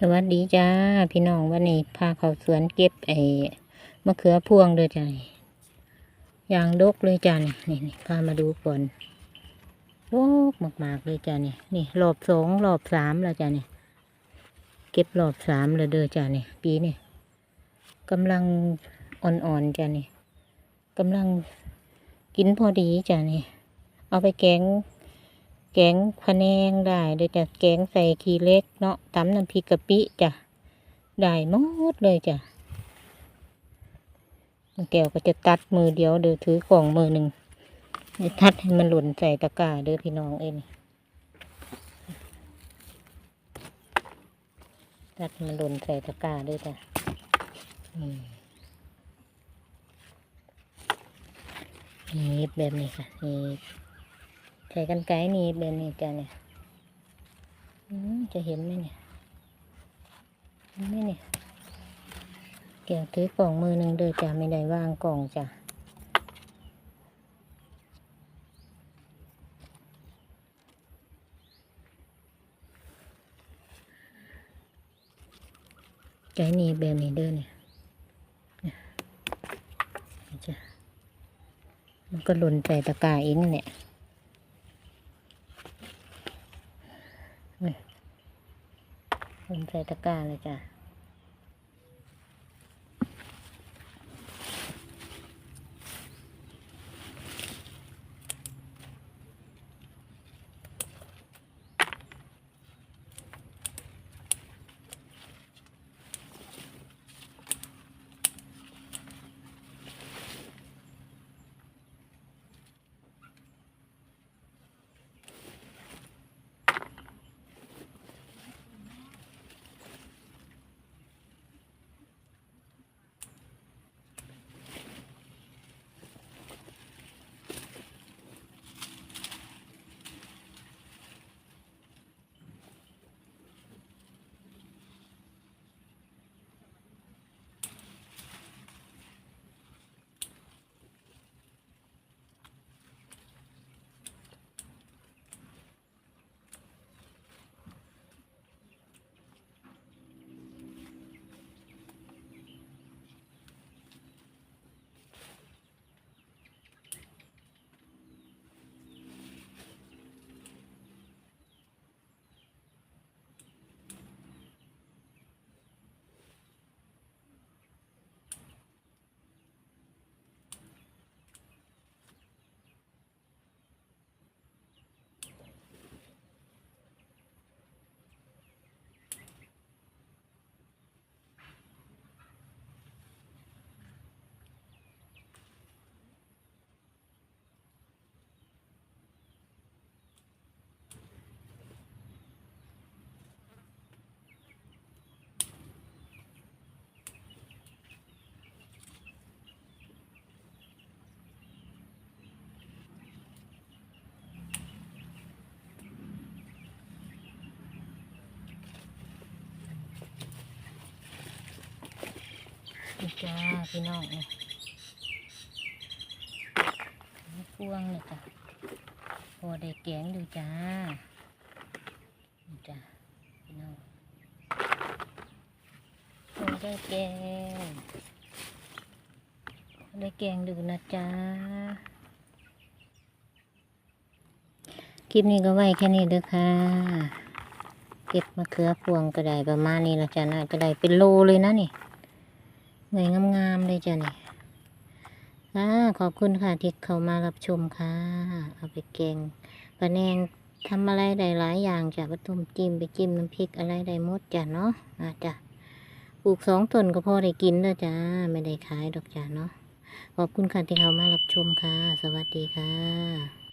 สวัสดีจ้าพี่น้องวันนี้พาเขาสวนเก็บไอ้มะเขือพวงเลยจ้านี่ยางดกเลยจ้านี่นี่นี่พามาดูก่อนดกมากๆเลยจ้านี่นี่รอบสองรอบสามแล้วจ้านี่เก็บรอบสามแล้วเด้อจ้านี่ปีนี่กำลังอ่อนๆจ้านี่กำลังกินพอดีจ้านี่เอาไปแกง แกงพะแนงได้เดี๋ยวจะแกงใส่ทีเล็กเนาะตำน้ำพริกกะปิจ้ะได้หมดเลยจ้ะแก้วก็จะตัดมือเดียวเดี๋ยวถือกล่องมือหนึ่งจะทัดให้มันหล่นใส่ตะกร้าเด้อพี่น้องเอ็นตัดมันหล่นใส่ตะกร้าเด้อจ้ะนี่แบบนี้ค่ะนี่ ใช้กันไกรหนี่เบนนี่จ้ะเนี่ยอืมจะเห็นไหมเนี่ยเห็นไหมเนี่ยเกี่ยวถือกล่องมือหนึ่งเด้อจ้ะไม่ได้วางกล่องจ้ะใจนี่แบบนี้เด้อเนี่ยเนี่ยจ้ะมันก็หล่นใส่ตะกร้าเองเนี่ย ผมใส่ตะกร้าเลยจ้ะ นี่จ้าพี่น้องนี่พวงเนี่ยจ้ะพอได้แกงดูจ้าจ้าพี่น้องพอได้แกงพอได้แกงดูนะจ้าคลิปนี้ก็ไว้แค่นี้เด้อค่ะ เก็บมะเขือพวงก็ได้ประมาณนี้ละจ้ะนะก็ได้เป็นโลเลยนะนี่ เงยงามๆเลยจ้ะนี่ค่ะขอบคุณค่ะที่เข้ามารับชมค่ะ เอาไปแกงปลาแนงทำอะไรได้หลายอย่างจ้ะไปต้มจิ้มไปจิ้มน้ำพริกอะไรได้หมดจ้ะเนาะอะจ้ะปลูกสองต้นก็พอได้กินแล้วจ้าไม่ได้ขายดอกจ้ะเนาะขอบคุณค่ะที่เขามารับชมค่ะ สวัสดีค่ะ